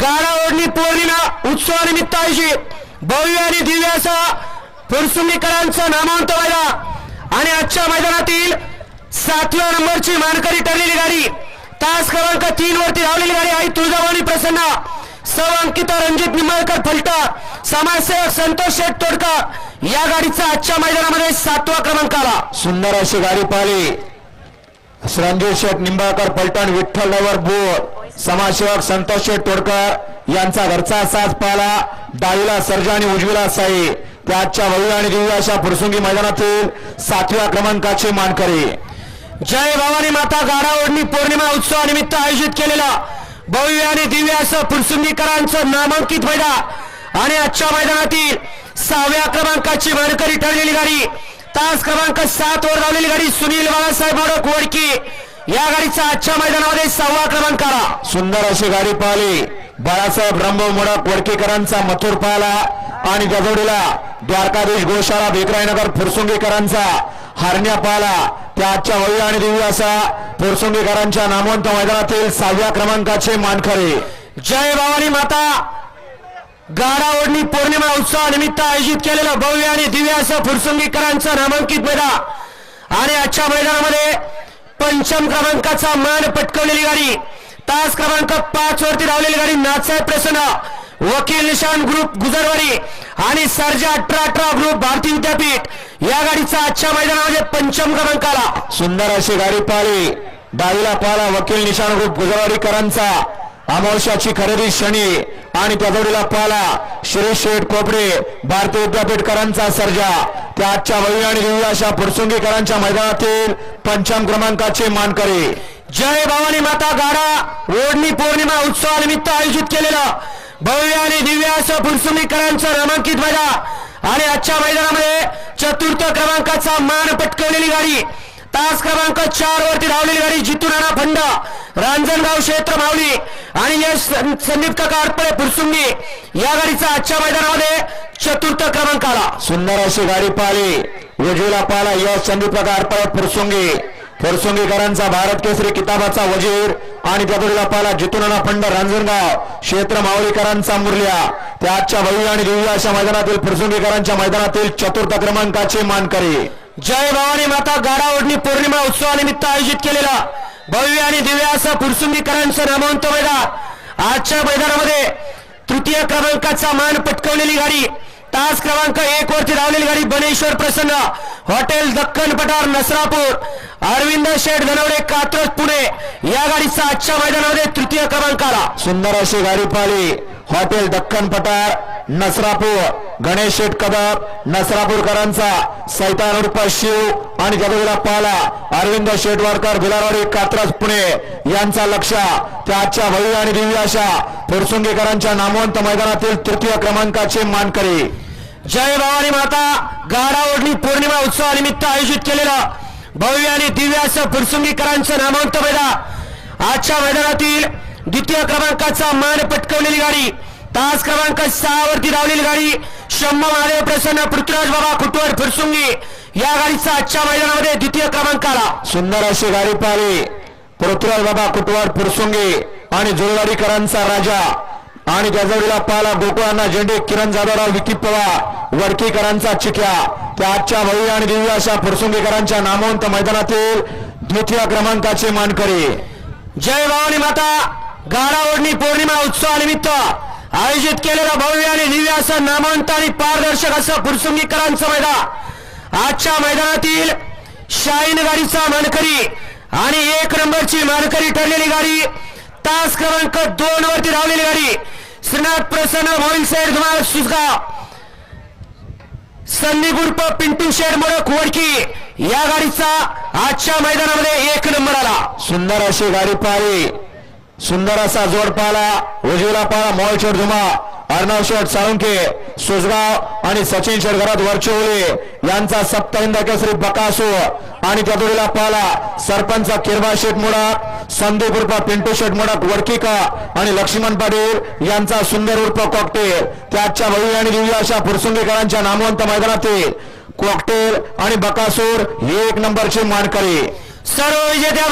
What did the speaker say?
गाडा ओढणी पौर्णिमा उत्सवानिमित्त आयोजित भव्य आणि दिव्य असा फुरसुंगीकरांचा नामांत व्हायला आणि आजच्या मैदानातील सातव्या नंबरची मानकरी ठरलेली गाडी तास क्रमांक तीन वरती धावलेली गाडी आई तुळजाभवानी प्रसन्न. सौ अंकिता रणजित निंबाळकर फलटा समाजसेवक संतोष शेठ तोडकर. या गाडीचा आजच्या मैदानामध्ये सातवा क्रमांक आला सुंदर अशी गाडी पाहिली. संजय शेठ निंबाळकर पलटण विठ्ठल ड्रायव्हर बोर. समाजसेवक संतोष टोडकर तोडकर यांचा घरचा साथ पाहिला. डावीला सर्जा आणि उजवीला साई. त्या आजच्या आणि दिव्या अशा फुरसुंगी मैदानातील सातव्या क्रमांकाचे मानकरी. जय भवानी माता गाडा ओढणी पौर्णिमा उत्सवानिमित्त आयोजित केलेला भव्य आणि दिव्य असं फुरसुंगीकरांचं नामांकित मैदान. आणि आजच्या मैदानातील सहाव्या क्रमांकाची मानकरी ठरलेली गाडी. तास क्रमांक सात वर लावलेली गाडी सुनील बाळासाहेब मोडक वडकी. या गाडीचा आजच्या मैदानामध्ये सहावा क्रमांक आला सुंदर अशी गाडी पाहिली. बाळासाहेब रामभाऊ मोडक वडकेकरांचा मथुर पाहिला. आणि गजवडीला द्वारकाधीश गोशाळा भिकराईनगर फुरसुंगीकरांचा हरण्या पाहिला. त्या आजच्या भव्य आणि दिव्य असा फुरसुंगीकरांच्या नामवंत मैदानातील सहाव्या क्रमांकाचे मानखरे जय भवानी माता. गाडा ओढणी पौर्णिमा उत्सवानिमित्त आयोजित केलेलं भव्य आणि दिव्य असं फुरसुंगीकरांचं नामांकित मैदान. आणि आजच्या मैदानामध्ये पंचम क्रमांकाचा मान पटकवलेली गाडी. तास क्रमांक पाच वरती धावलेली गाडी नाथसाहेब प्रसन्न वकील निशान ग्रुप गुजरवाडी आणि सर्जा अठरा अठरा ग्रुप भारती विद्यापीठ. या गाडीचा आजच्या मैदानामध्ये पंचम क्रमांक आला सुंदर अशी गाडी पाळली डावीला पाहिला वकील निशाण ग्रुप गुजरवाडीकरांचा. अमावश्याची खरेदी शनी आणि त्या जोडीला पाहिला श्री शेठ कोपडे भारतीय विद्यापीठकरांचा सर्जा. त्या आजच्या भव्य आणि दिव्य अशा पुरसुंगीकरांच्या मैदानातील पंचम क्रमांकाचे मानकरी. जय भवानी माता गाडा ओढणी पौर्णिमा उत्सवानिमित्त आयोजित केलेलं भव्य आणि दिव्य असं फुरसुंगीकरांचं नामांकित मैदान. आणि आजच्या मैदानामध्ये चतुर्थ क्रमांकाचा मान पटकवलेली गाडी तास क्रमांक चार वरती धावलेली गाडी जितू राणा फंड रांजणगाव क्षेत्र मावली आणि यश संदीप काका आरपळे फुरसुंगी या गाडीचा आजच्या मैदानामध्ये चतुर्थ क्रमांक आला सुंदर अशी गाडी पाहिली उजवीला पाहिला यश संदीप प्रकार परत फुरसुंगी. फुरसुंगीकरांचा भारत केसरी किताबाचा वजीर. आणि त्या पाहिला जितुनाना फंड रांजणगाव. क्षेत्र मावळीकरांचा मुरल्या. त्या आजच्या भव्य आणि दिव्य अशा मैदानातील फुरसुंगीकरांच्या मैदानातील चतुर्थ क्रमांकाचे मानकरी. जय भवानी माता गाडा ओढणी पौर्णिमा उत्सवानिमित्त आयोजित केलेला भव्य आणि दिव्य असं फुरसुंगीकरांचं नामवंत मैदान आजच्या मैदानामध्ये तृतीय क्रमांकाचा मान पटकवलेली गाडी तास क्रमांक एक वरती धावलेली गाडी बनेश्वर प्रसन्न. हॉटेल दक्कन पठार नसरापूर. अरविंद शेठ धनवडे कात्रज पुणे. या गाडीचा आजच्या मैदानामध्ये तृतीय क्रमांक आला सुंदर अशी गाडी पाहिली. हॉटेल दक्कन पठार. नसरापूर गणेश शेठ नसरापूरकरांचा सैतान उर्फ शिव आणि जगदीला पाला अरविंद शेटवारकर भिलारवाडी कात्रज पुणे यांचा लक्ष. त्या आजच्या भव्य आणि दिव्य अशा फुरसुंगेकरांच्या नामवंत मैदानातील तृतीय क्रमांकाचे मानकरी. जय भवानी माता गाडा ओढणी पौर्णिमा उत्सवानिमित्त आयोजित केलेलं भव्य आणि दिव्य असं फुरसुंगीकरांचं नामांत मैदान. आजच्या मैदानातील द्वितीय क्रमांकाचा मान पटकवलेली गाडी तास क्रमांक सहा वरती धावलेली गाडी शंभ महादेव प्रसन्न पृथ्वीराज बाबा कुटवर फुरसुंगी या गाडीचा आजच्या मैदानामध्ये द्वितीय क्रमांक आला सुंदर अशी गाडी पाहिली. पृथ्वीराज बाबा कुटवाड फुरसुंगी आणि जुळवाडीकरांचा राजा. आणि त्याजवळीला पाला गोकुळांना झेंडे किरण जाधवराव विकी पवार वडकीकरांचा चिक्या. त्या आजच्या भव्य आणि दिव्य अशा फुरसुंगीकरांच्या नामवंत मैदानातील द्वितीय क्रमांकाचे मानकरी. जय भवानी माता गाडा ओढणी पौर्णिमा उत्सवानिमित्त आयोजित केलेला भव्य आणि दिव्य असं नामांत आणि पारदर्शक असं फुरसुंगीकरांचं मैदान. आजच्या मैदानातील शाईन गाडीचा मानकरी आणि एक नंबरची मानकरी ठरलेली गाडी तास क्रमांक दोन वरती धावलेली गाडी श्रीनाथ प्रसन्न मोहिल सेठ धुमाळ सुसगाव संदीप उर्फ पिंटू शेड मोडक वडकी या गाडीचा आजच्या मैदानामध्ये एक नंबर आला. सुंदर अशी गाडी पाहिली सुंदर असा जोड पाला उजवीला पाला मोळ शेठ धुमा अर्णव शेठ साळुंके सुजगाव आणि सचिन शेठ घरात वरचोले यांचा सप्तहिंद केसरी बकासो. आणि त्या जोडीला पाला सरपंच किरबा शेठ मोडक संदीप उर्फ पिंटू शेठ मुडक वडकीका आणि लक्ष्मण पाटील यांचा सुंदर उर्फ कॉकटेल. त्याच्या भव्य आणि दिव्य अशा फुरसुंगेकरांच्या नामवंत मैदानातील कॉकटेल आणि बकासूर हे एक नंबरचे मानकरी. सर्व विजेत्या